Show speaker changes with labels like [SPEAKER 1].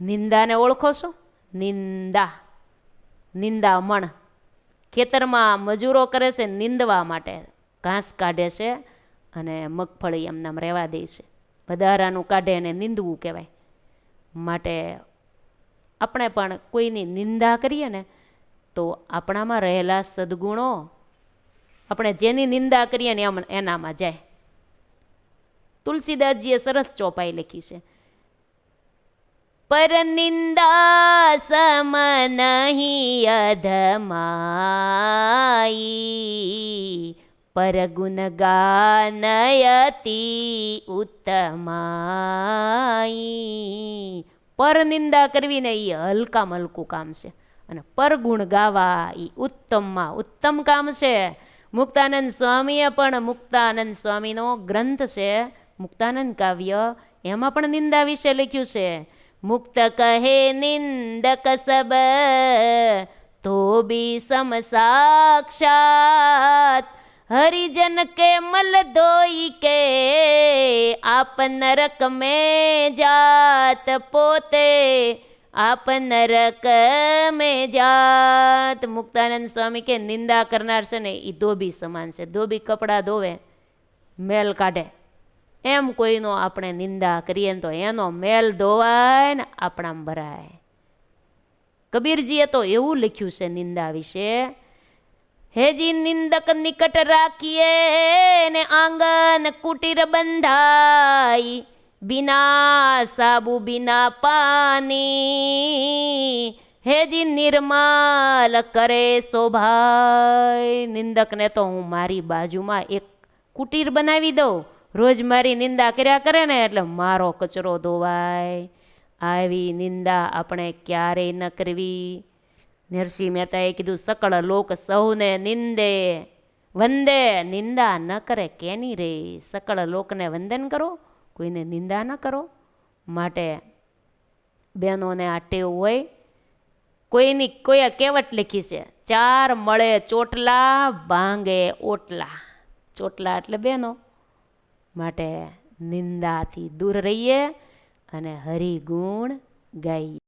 [SPEAKER 1] નિંદાને ઓળખો છો નિંદા. નિંદામણ. ખેતરમાં મજૂરો કરે છે, નિંદવા માટે. ઘાસ કાઢે છે અને મગફળી એમનામ રહેવા દે છે. વધારાનું કાઢે એને નિંદવું કહેવાય. માટે આપણે પણ કોઈની નિંદા કરીએ ને, તો આપણામાં રહેલા સદગુણો આપણે જેની નિંદા કરીએ ને એમ, એનામાં જાય. તુલસીદાસજીએ સરસ ચોપાઈ લખી છે. પર નિંદા સમ નહીં અધમાઈ પર ગુણ ગાનયતિ ઉત્તમાઈ પર નિંદા કરવી ને એ હલકું કામ છે અને પરગુણ ગાવા એ ઉત્તમમાં ઉત્તમ કામ છે મુક્તાનંદ સ્વામીએ પણ મુક્તાનંદ સ્વામીનો ગ્રંથ છે મુક્તાનંદ કાવ્ય એમાં પણ નિંદા વિશે લખ્યું છે મુક્ત કહે નિંદક સબ, તો બી સમ સાક્ષાત. હરિજન કે મલ ધોઈ કે આપ નરક મેં જાત પોતે, આપ નરક મેં જાત. મુક્તાનંદ સ્વામી કે નિંદા કરનાર છે ને એ ધોબી સમાન છે. ધોબી કપડાં ધોવે, મેલ કાઢે. એમ કોઈનો આપણે નિંદા કરીએ ને તો એનો મેલ ધોવાય ને આપણામાં ભરાય. કબીરજીએ તો એવું લખ્યું છે નિંદા વિશે, હેજી નિંદક નિકટ રાખીએ ને આંગન કુટીર બંધાઈ, બિના સાબુ, બિના પાની. હેજી નિર્માલ કરે શોભાઈ નિંદકને તો હું મારી બાજુમાં એક કુટીર બનાવી દઉં રોજ મારી નિંદા કર્યા કરે ને એટલે મારો કચરો ધોવાય. આવી નિંદા આપણે ક્યારેય ન કરવી. નરસિંહ મહેતાએ કીધું, સકળ લોક સૌને નિંદે, વંદે. નિંદા ન કરે કેની રે? સકળ લોકને વંદન કરો, કોઈને નિંદા ન કરો. માટે બહેનોને આ ટેવ હોય. કોઈની કોઈએ કહેવત લખી છે, ચાર મળે ચોટલા, ભાંગે ઓટલા. ચોટલા એટલે બહેનો. માટે નિંદાથી દૂર રહીએ અને હરિગુણ ગાઈએ.